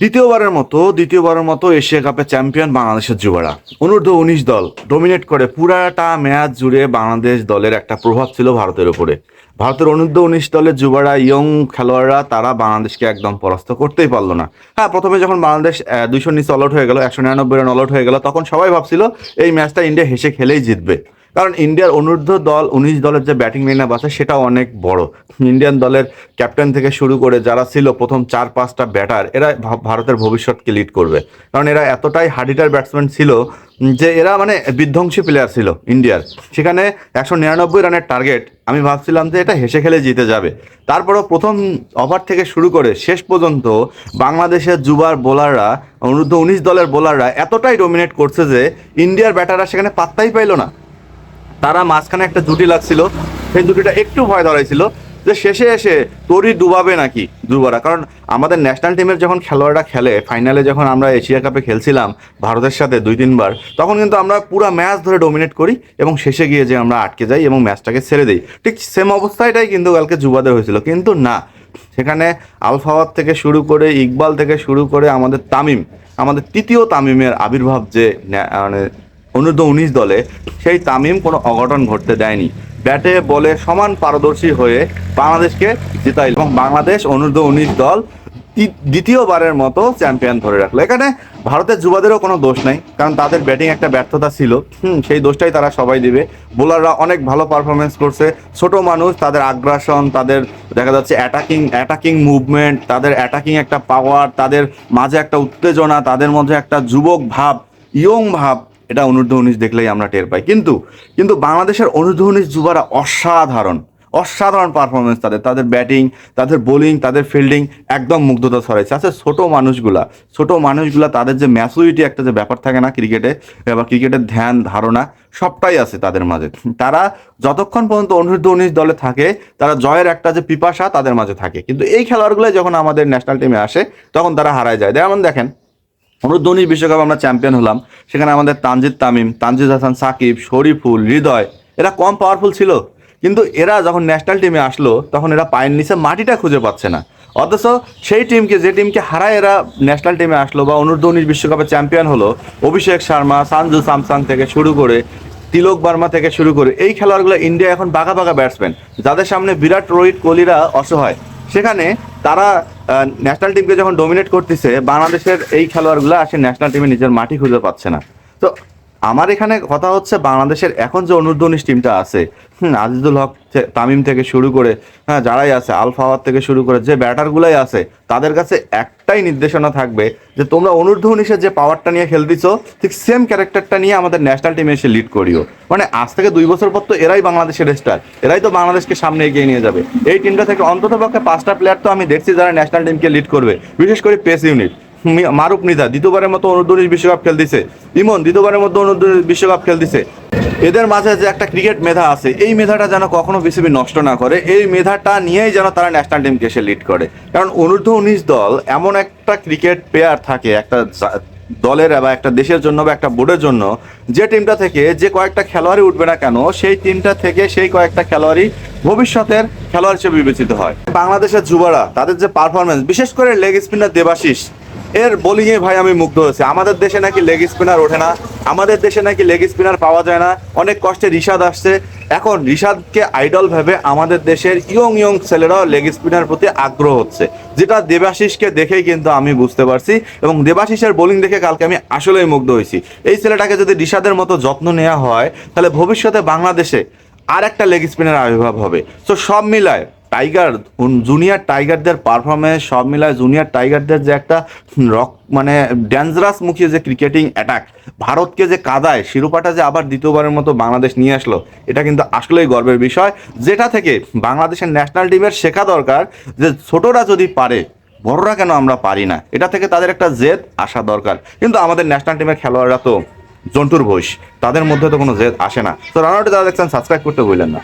দ্বিতীয়বারের মতো দ্বিতীয়বারের মতো এশিয়া কাপে চ্যাম্পিয়ন বাংলাদেশের যুবরা। অনূর্ধ্ব উনিশ দল ডোমিনেট করে পুরাটা ম্যাচ জুড়ে বাংলাদেশ দলের একটা প্রভাব ছিল ভারতের উপরে। ভারতের অনূর্ধ্ব উনিশ দলের যুবরা ইয়ং খেলোয়াড়রা, তারা বাংলাদেশকে একদম পরাস্ত করতেই পারল না। হ্যাঁ প্রথমে যখন বাংলাদেশ দুইশো নিচে অলআউট হয়ে গেল, একশো নিরানব্বই রান অলআউট হয়ে গেল, তখন সবাই ভাবছিল, এই ম্যাচটা ইন্ডিয়া হেসে খেলেই জিতবে। কারণ ইন্ডিয়ার অনূর্ধ্ব দল উনিশ দলের যে ব্যাটিং লাইন আপ আছে, সেটাও অনেক বড়। ইন্ডিয়ান দলের ক্যাপ্টেন থেকে শুরু করে যারা ছিল প্রথম চার, পাঁচটা ব্যাটার, এরা ভারতের ভবিষ্যৎকে লিড করবে। কারণ এরা এতটাই হার্ডিটার ব্যাটসম্যান ছিল যে এরা মানে বিধ্বংসী প্লেয়ার ছিল ইন্ডিয়ার। সেখানে একশো নিরানব্বই রানের টার্গেট আমি ভাবছিলাম যে এটা হেসে খেলে জিতে যাবে। তারপরও প্রথম ওভার থেকে শুরু করে শেষ পর্যন্ত বাংলাদেশের যুবার বোলাররা অনূর্ধ্ব উনিশ দলের বোলাররা এতটাই ডোমিনেট করছে যে ইন্ডিয়ার ব্যাটাররা সেখানে পাত্তাই পাইলো না। তারা মাঝখানে একটা জুটি লাগছিল। সেই জুটিটা একটু ভয় ধরাইছিল যে শেষে এসে তোরই ডুবাবে নাকি দুর্বারা কারণ আমাদের ন্যাশনাল টিমের যখন খেলোয়াড়রা খেলে ফাইনালে যখন আমরা এশিয়া কাপে খেলছিলাম ভারতের সাথে দুই, তিনবার, তখন কিন্তু আমরা পুরো ম্যাচ ধরে ডোমিনেট করি এবং শেষে গিয়ে যে আমরা আটকে যাই এবং ম্যাচটাকে ছেড়ে দিই। ঠিক সেম অবস্থাটাই কিন্তু কালকে যুবাদের হয়েছিল। কিন্তু না, সেখানে আলফাওয়াত থেকে শুরু করে, ইকবাল থেকে শুরু করে আমাদের তামিম, আমাদের তৃতীয় তামিমের আবির্ভাব যে মানে অনূর্ধ্ব উনিশ দলে সেই তামিম কোনো অঘটন ঘটতে দেয়নি। ব্যাটে, বলে সমান পারদর্শী হয়ে বাংলাদেশকে জিতাইল। এবং বাংলাদেশ অনূর্ধ্ব উনিশ দল দ্বিতীয়বারের মতো চ্যাম্পিয়ন ধরে রাখল। এখানে ভারতের যুবাদেরও কোনো দোষ নাই, কারণ তাদের ব্যাটিং একটা ব্যর্থতা ছিল। হুম, সেই দোষটাই তারা সবাই দিবে। বোলাররা অনেক ভালো পারফরমেন্স করছে। ছোট মানুষ, তাদের আগ্রাসন, তাদের দেখা যাচ্ছে অ্যাটাকিং অ্যাটাকিং মুভমেন্ট তাদের অ্যাটাকিং একটা পাওয়ার তাদের মাঝে একটা উত্তেজনা, তাদের মধ্যে একটা যুবক ভাব ইয়ং ভাব। এটা অনূর্ধ্ব উনিশ দেখলেই আমরা টের পাই। কিন্তু কিন্তু বাংলাদেশের অনূর্ধ্ব উনিশ যুবারা অসাধারণ অসাধারণ পারফরমেন্স তাদের। তাদের ব্যাটিং তাদের বোলিং তাদের ফিল্ডিং একদম মুগ্ধতা ছড়াইছে। আচ্ছা ছোটো মানুষগুলা ছোটো মানুষগুলা তাদের যে ম্যাচুরিটি একটা যে ব্যাপার থাকে না ক্রিকেটে বা ক্রিকেটের ধ্যান, ধারণা, সবটাই আছে তাদের মাঝে। তারা যতক্ষণ পর্যন্ত অনূর্ধ্ব উনিশ দলে থাকে, তারা জয়ের একটা যে পিপাসা তাদের মাঝে থাকে। কিন্তু এই খেলোয়াড়গুলো যখন আমাদের ন্যাশনাল টিমে আসে, তখন তারা হারায় যায়। যেমন দেখেন অনূর্ধ্ব উনিশ বিশ্বকাপ আমরা চ্যাম্পিয়ন হলাম। সেখানে আমাদের তানজিদ তামিম, তানজিদ হাসান, সাকিব, শরীফুল, হৃদয়, এরা কম পাওয়ারফুল ছিল। কিন্তু এরা যখন ন্যাশনাল টিমে আসলো, তখন এরা পায়ের নিচে মাটিটা খুঁজে পাচ্ছে না। অথচ সেই টিমকে যে টিমকে হারায় এরা ন্যাশনাল টিমে আসলো বা অনূর্ধ্ব বিশ্বকাপে চ্যাম্পিয়ন হলো, অভিষেক শর্মা, সানজু স্যামসাং থেকে শুরু করে, তিলক বার্মা থেকে শুরু করে, এই খেলোয়াড়গুলো ইন্ডিয়া এখন বাঘা বাঘা ব্যাটসম্যান যাদের সামনে বিরাট রোহিত কোহলিরা অসহায়। সেখানে তারা ন্যাশনাল টিমকে যখন ডোমিনেট করতেছে, বাংলাদেশের এই খেলোয়াড়গুলো আসে ন্যাশনাল টিমে নিজের মাটি খুঁজে পাচ্ছে না। তো আমার এখানে কথা হচ্ছে বাংলাদেশের এখন যে অনূর্ধ্ব উনিশ টিমটা আছে, হুম, আজিজুল হক তামিম থেকে শুরু করে হ্যাঁ যারাই আছে আলফাওয়ার থেকে শুরু করে যে ব্যাটারগুলাই আছে, তাদের কাছে একটাই নির্দেশনা থাকবে যে তোমরা অনূর্ধ্ব উনিশের যে পাওয়ারটা নিয়ে খেলতেছ, ঠিক সেম ক্যারেক্টারটা নিয়ে আমাদের ন্যাশনাল টিমে এসে লিড করিও। মানে আজ থেকে দুই বছর পর তো এরাই বাংলাদেশের স্টার এরাই তো বাংলাদেশকে সামনে এগিয়ে নিয়ে যাবে। এই টিমটা থেকে অন্তত পক্ষে পাঁচটা প্লেয়ার তো আমি দেখছি যারা ন্যাশনাল টিমকে লিড করবে, বিশেষ করে পেস ইউনিট মারুফ নিদা দ্বিতীয়বারের মতো উনিশ বিশ্বকাপ খেলতেছে। ইমন, দ্বিতীয়বারের মতো উনিশ বিশ্বকাপ খেলতেছে। এদের মাঝে যে একটা ক্রিকেট মেধা আছে, এই মেধাটা যেন কখনো বিসিবি নষ্ট না করে, এই মেধাটা নিয়েই যেন তারা ন্যাশনাল টিমকে এসে লিড করে। কারণ অনূর্ধ্ব উনিশ দল এমন একটা ক্রিকেট প্লেয়ার থাকে, একটা দলের বা একটা দেশের জন্য বা একটা বোর্ডের জন্য, যে টিমটা থেকে যে কয়েকটা খেলোয়াড়ই উঠবে না কেন, সেই টিমটা থেকে সেই কয়েকটা খেলোয়াড়ই ভবিষ্যতের খেলোয়াড় হিসেবে বিবেচিত হয়। বাংলাদেশের যুবরা, তাদের যে পারফরমেন্স বিশেষ করে লেগ স্পিনার দেবাশিস এর বোলিংয়ে ভাই আমি মুগ্ধ হয়েছি। আমাদের দেশে নাকি লেগ স্পিনার ওঠে না। আমাদের দেশে নাকি লেগ স্পিনার পাওয়া যায় না। অনেক কষ্টে রিশাদ আসছে। এখন রিশাদকে আইডল ভেবে আমাদের দেশের ইয়ং ইয়ং ছেলেরাও লেগ স্পিনার প্রতি আগ্রহ হচ্ছে। যেটা দেবাশিসকে দেখেই কিন্তু আমি বুঝতে পারছি এবং দেবাশিসের বোলিং দেখে কালকে আমি আসলেই মুগ্ধ হয়েছি। এই ছেলেটাকে যদি রিশাদের মতো যত্ন নেওয়া হয়, তাহলে ভবিষ্যতে বাংলাদেশে আর একটা লেগ স্পিনের আবির্ভাব হবে। তো সব মিলায় টাইগার জুনিয়র টাইগারদের পারফরমেন্স সব মিলায় জুনিয়র টাইগারদের যে একটা রক মানে ডেঞ্জারাস মুখী যে ক্রিকেটিং অ্যাটাক ভারতকে যে কাদায়, শিরোপাটা যে আবার দ্বিতীয়বারের মতো বাংলাদেশ নিয়ে আসলো, এটা কিন্তু আসলেই গর্বের বিষয়। যেটা থেকে বাংলাদেশের ন্যাশনাল টিমের শেখা দরকার যে ছোটরা যদি পারে, বড়রা কেন আমরা পারি না? এটা থেকে তাদের একটা জেদ আসা দরকার। কিন্তু আমাদের ন্যাশনাল টিমের খেলোয়াড়রা তো জন্টুর বয়স, তাদের মধ্যে তো কোনো জেদ আসে না। তো রানাউটে যারা দেখছেন সাবস্ক্রাইব করতে বললেন না।